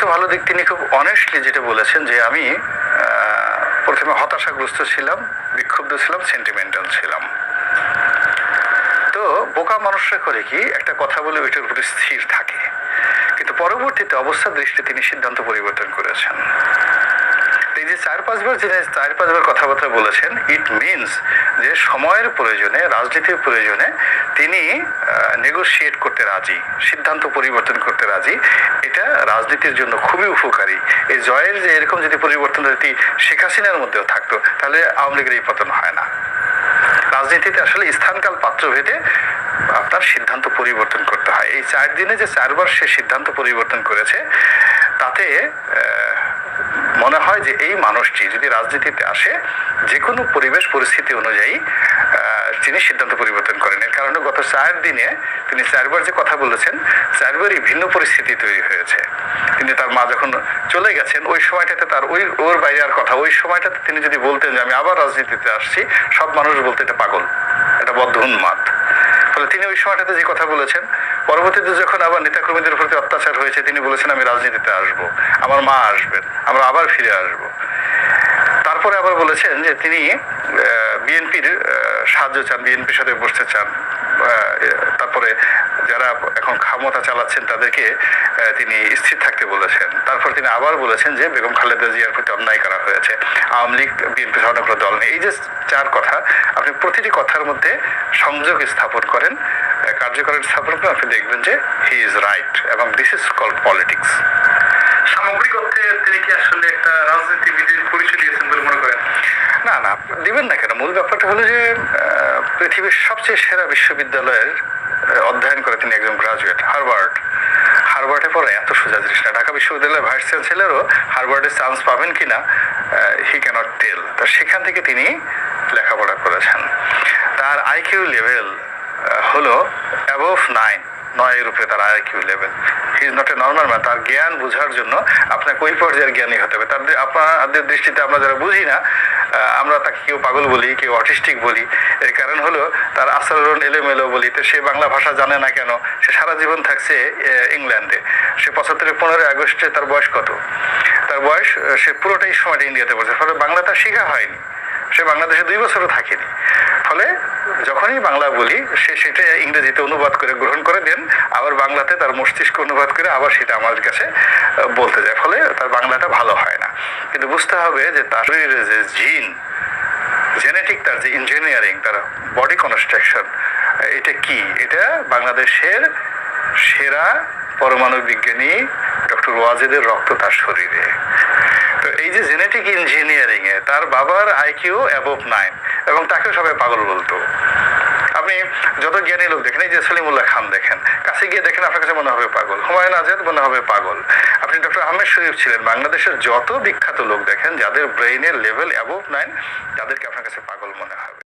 সবচেয়ে ভালো দিক তিনি খুব অনেস্টলি যেটা বলেছেন যে আমি প্রথমে হতাশাগ্রস্ত ছিলাম, বিক্ষুব্ধ ছিলাম সেন্টিমেন্টাল ছিলাম। তো বোকা মানুষরা করে কি, একটা কথা বলে ওইটার উপরে স্থির থাকে। কিন্তু পরবর্তীতে অবস্থার দৃষ্টি তিনি সিদ্ধান্ত পরিবর্তন করেছেন। চার পাঁচবার যিনি চার পাঁচবার কথাবার্তা বলেছেন ইট মিনস যে সময়ের প্রয়োজনে, রাজনীতির প্রয়োজনে তিনি নেগোশিয়েট করতে রাজি, সিদ্ধান্ত পরিবর্তন করতে রাজি। এটা রাজনীতির জন্য খুবই উপকারী। এই জয়ের যে এরকম যদি পরিবর্তন যদি শেখ হাসিনার মধ্যেও থাকতো, তাহলে আওয়ামী লীগের এই পতন হয় না। রাজনীতিতে আসলে স্থানকাল পাত্র ভেদে আপনার সিদ্ধান্ত পরিবর্তন করতে হয়। এই চার দিনে যে চারবার সে সিদ্ধান্ত পরিবর্তন করেছে, তাতে মনে হয় যে এই মানুষটি যদি রাজনীতিতে আসে যে কোনো পরিবেশ পরিস্থিতি অনুযায়ী তিনি সিদ্ধান্ত পরিবর্তন করেন। এর কারণে গত চার দিনে তিনি চারবার যে কথা বলেছেন, চারবারই ভিন্ন পরিস্থিতি তৈরি হয়েছে। তিনি তার মা যখন চলে গেছেন, ওই সময়টাতে তার ওই, ওর বাইরে আর কথা, ওই সময়টাতে তিনি যদি বলতেন যে আমি আবার রাজনীতিতে আসছি, সব মানুষ বলতে এটা পাগল, এটা বদ্ধ উন্মাদ। ফলে তিনি ওই সময়টাতে যে কথা বলেছেন পরবর্তীতে যখন আবার নেতাকর্মীদের প্রতি অত্যাচার হয়েছে, তিনি বলেছেন, আমি রাজনীতিতে আসব। আমার মা আসবেন। আমরা আবার ফিরে আসব। তারপরে আবার বলেছেন যে তিনি বিএনপির সাহায্য চান, বিএনপির সাথে বসতে চান। তারপরে যারা এখন ক্ষমতা চালাচ্ছেন, তাদেরকে তিনি স্থির থাকতে বলেছেন। তারপর তিনি আবার বলেছেন যে, বেগম খালেদা জিয়ার প্রতি অন্যায় করা হয়েছে। আওয়ামী লীগ, বিএনপি অনেকগুলো দল নেই। এই যে চার কথা, আপনি প্রতিটি কথার মধ্যে সংযোগ স্থাপন করেন। আহ, কার্যকরণ স্থাপন করেন আপনি দেখবেন যে হি ইজ রাইট এবং দিস ইজ কল পলিটিক্স সামগ্রিক অর্থে তিনি কি আসলে একটা রাজনীতিবিদের পরিচয় দিয়েছেন বলে মনে করেন? না না দিবেন না কেন? মূল ব্যাপারটা হলো যে পৃথিবীর সবচেয়ে সেরা বিশ্ববিদ্যালয়ের অধ্যয়ন করে তিনি একজন গ্রাজুয়েট হারবার্ড হারবার্ডে পড়ে এত সোজা জিনিস না ঢাকা বিশ্ববিদ্যালয়ের ভাইস চ্যান্সেলরও হারবার্ডে চান্স পাবেন কিনা হি ক্যানট টেল তো সেখান থেকে তিনি লেখাপড়া করেছেন। তার আইকিউ লেভেল হলো অ্যাবভ নাইন নয়ের উপরে তার IQ level he is not a normal man তার জ্ঞান বোঝার জন্য আপনাকে ওই পর্যায়ের জ্ঞানী হতে হবে। তাদের আপনাদের দৃষ্টিতে আমরা যারা বুঝি না আমরা তাকে কেউ পাগল বলি, কেউ অটিস্টিক বলি। এর কারণ হলো তার আচরণ এলোমেলো বলি। তো সে বাংলা ভাষা জানে না কেন? সে সারা জীবন থাকছে ইংল্যান্ডে। সে পঁচাত্তরের পনেরোই আগস্টে তার বয়স কত? তার বয়স সে পুরোটাই সময়টা ইন্ডিয়াতে পড়ছে। ফলে বাংলা তার শেখা হয়নি। সে বাংলাদেশে দুই বছরও থাকেনি। ফলে যখনই বাংলা বলি, সে সেটা ইংরেজিতে অনুবাদ করে গ্রহণ করে দেন, আবার বাংলাতে তার মস্তিষ্ক অনুবাদ করে আবার সেটা আমার কাছে বলতে যায়। ফলে তার বাংলাটা ভালো হয় না। কিন্তু বুঝতে হবে যে তার শরীরে যে জিন, জেনেটিক তার যে ইঞ্জিনিয়ারিং, তার বডি কনস্ট্রাকশন, এটা কি? এটা বাংলাদেশের সেরা পরমাণু বিজ্ঞানী ডক্টর ওয়াজেদের রক্ত তার শরীরে। তো এই যে জেনেটিক ইঞ্জিনিয়ারিং এ তার বাবার আইকিউ অ্যাবভ নাইন এবং তাকে সবাই পাগল বলতো। আপনি যত জ্ঞানী লোক দেখেন, এই যে সলিমুল্লাহ খান দেখেন, কাছে গিয়ে দেখেন আপনার কাছে মনে হবে পাগল। হুমায়ুন আজাদ মনে হবে পাগল। আপনি ডক্টর আহমেদ শরীফ ছিলেন, বাংলাদেশের যত বিখ্যাত লোক দেখেন, যাদের ব্রেইনের লেভেল অ্যাবোভ নাইন তাদেরকে আপনার কাছে পাগল মনে হবে।